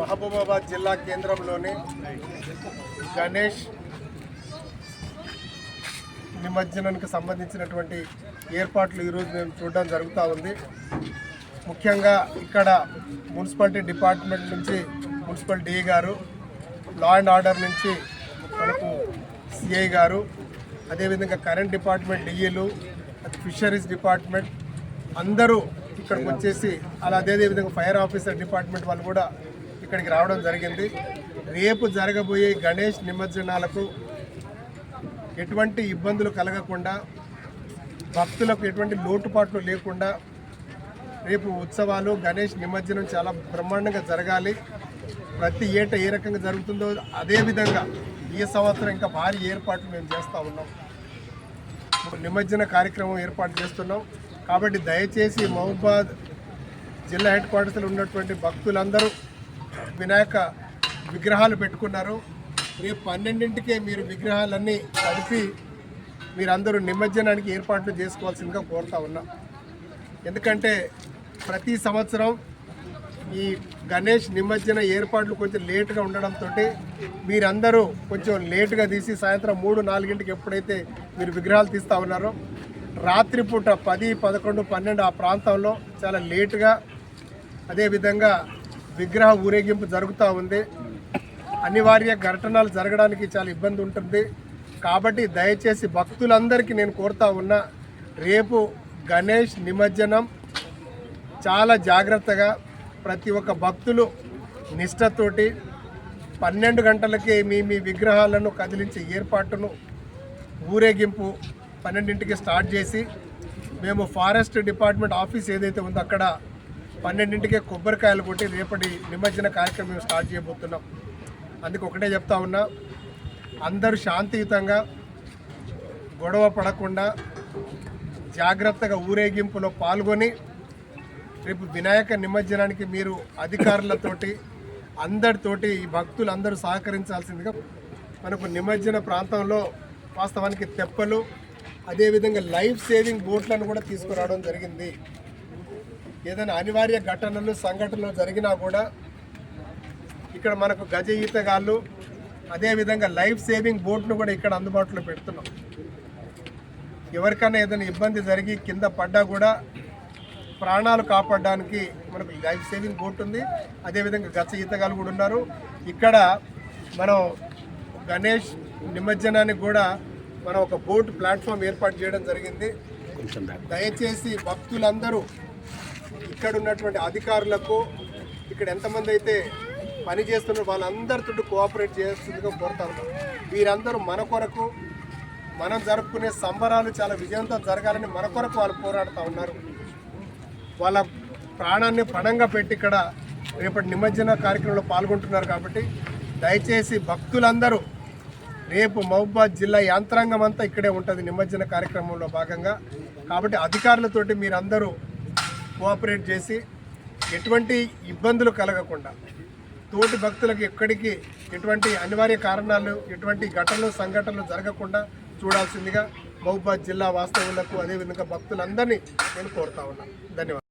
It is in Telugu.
మహబూబాబాద్ జిల్లా కేంద్రంలోని గణేష్ నిమజ్జనానికి సంబంధించినటువంటి ఏర్పాట్లు ఈరోజు మేము చూడడం జరుగుతూ ఉంది. ముఖ్యంగా ఇక్కడ మున్సిపాలిటీ డిపార్ట్మెంట్ నుంచి municipal DA garu law and order నుంచి మనకు సిఐ గారు అదేవిధంగా కరెంట్ డిపార్ట్మెంట్ డిఏలు ఫిషరీస్ డిపార్ట్మెంట్ అందరూ ఇక్కడికి వచ్చేసి అలా అదే విధంగా ఫైర్ ఆఫీసర్ డిపార్ట్మెంట్ వాళ్ళు కూడా ఇక్కడికి రావడం జరిగింది. రేపు జరగబోయే గణేష్ నిమజ్జనాలకు ఎటువంటి ఇబ్బందులు కలగకుండా భక్తులకు ఎటువంటి లోటుపాట్లు లేకుండా రేపు ఉత్సవాలు గణేష్ నిమజ్జనం చాలా బ్రహ్మాండంగా జరగాలి. ప్రతి ఏట ఏ రకంగా జరుగుతుందో అదే విధంగా ఈ సంవత్సరం ఇంకా భారీ ఏర్పాట్లు మేము చేస్తూ ఉన్నాం. నిమజ్జన కార్యక్రమం ఏర్పాటు చేస్తున్నాం. కాబట్టి దయచేసి మహబాద్ జిల్లా హెడ్ క్వార్టర్స్లో ఉన్నటువంటి భక్తులందరూ వినాయక విగ్రహాలు పెట్టుకున్నారు. రేపు పన్నెండింటికే మీరు విగ్రహాలన్నీ కలిపి మీరందరూ నిమజ్జనానికి ఏర్పాట్లు చేసుకోవాల్సిందిగా కోరుతా ఉన్నాం. ఎందుకంటే ప్రతి సంవత్సరం ఈ గణేష్ నిమజ్జన ఏర్పాట్లు కొంచెం లేటుగా ఉండడంతో మీరందరూ కొంచెం లేటుగా తీసి సాయంత్రం మూడు నాలుగింటికి ఎప్పుడైతే మీరు విగ్రహాలు తీస్తూ ఉన్నారో రాత్రిపూట పది పదకొండు పన్నెండు ఆ ప్రాంతంలో చాలా లేటుగా అదేవిధంగా విగ్రహ ఊరేగింపు జరుగుతూ ఉంది. అనివార్య ఘటనలు జరగడానికి చాలా ఇబ్బంది ఉంటుంది. కాబట్టి దయచేసి భక్తులందరికీ నేను కోరుతా ఉన్నా రేపు గణేష్ నిమజ్జనం. చాలా జాగ్రత్తగా ప్రతి ఒక్క భక్తులు నిష్టతోటి పన్నెండు గంటలకే మీ మీ విగ్రహాలను కదిలించే ఏర్పాటును ఊరేగింపు పన్నెండింటికి స్టార్ట్ చేసి మేము ఫారెస్ట్ డిపార్ట్మెంట్ ఆఫీస్ ఏదైతే ఉందో అక్కడ పన్నెండింటికే కొబ్బరికాయలు కొట్టి రేపటి నిమజ్జన కార్యక్రమం మేము స్టార్ట్ చేయబోతున్నాం. అందుకు ఒకటే చెప్తా ఉన్నా అందరూ శాంతియుతంగా గొడవ పడకుండా జాగ్రత్తగా ఊరేగింపులో పాల్గొని రేపు వినాయక నిమజ్జనానికి మీరు అధికారులతోటి అందరితోటి ఈ భక్తులు అందరూ సహకరించాల్సిందిగా మనకు నిమజ్జన ప్రాంతంలో వాస్తవానికి తెప్పలు అదేవిధంగా లైఫ్ సేవింగ్ బోట్లను కూడా తీసుకురావడం జరిగింది. ఏదైనా అనివార్య ఘటనలు సంఘటనలు జరిగినా కూడా ఇక్కడ మనకు గజ ఈతగాళ్ళు అదేవిధంగా లైఫ్ సేవింగ్ బోట్ను కూడా ఇక్కడ అందుబాటులో పెడుతున్నాం. ఎవరికైనా ఏదైనా ఇబ్బంది జరిగి కింద పడ్డా కూడా ప్రాణాలు కాపాడడానికి మనకు లైఫ్ సేవింగ్ బోట్ ఉంది. అదేవిధంగా గచ్చ ఈతగాళ్ళు కూడా ఉన్నారు. ఇక్కడ మనం గణేష్ నిమజ్జనానికి కూడా మనం ఒక బోట్ ప్లాట్ఫామ్ ఏర్పాటు చేయడం జరిగింది. దయచేసి భక్తులందరూ ఇక్కడ ఉన్నటువంటి అధికారులకు ఇక్కడ ఎంతమంది అయితే పని చేస్తున్న వాళ్ళందరితో కోఆపరేట్ చేస్తుందిగా కోరుతాను వీరందరూ మన కొరకు మనం జరుపుకునే సంబరాలు చాలా విజయంతో జరగాలని మన కొరకు వాళ్ళు పోరాడుతూ ఉన్నారు. వాళ్ళ ప్రాణాన్ని పణంగా పెట్టి ఇక్కడ రేపటి నిమజ్జన కార్యక్రమంలో పాల్గొంటున్నారు కాబట్టి దయచేసి భక్తులందరూ రేపు మహబూబాద్ జిల్లా యాంత్రాంగం అంతా ఇక్కడే ఉంటుంది నిమజ్జన కార్యక్రమంలో భాగంగా. కాబట్టి అధికారులతోటి మీరందరూ కోఆపరేట్ చేసి ఎటువంటి ఇబ్బందులు కలగకుండా తోటి భక్తులకు ఎక్కడికి ఎటువంటి అనివార్య కారణాలు ఎటువంటి ఘటనలు సంఘటనలు జరగకుండా చూడాల్సిందిగా మహబూబాద్ జిల్లా వాస్తవులకు అదేవిధంగా భక్తులందరినీ నేను కోరుతా ఉన్నాను ధన్యవాదాలు.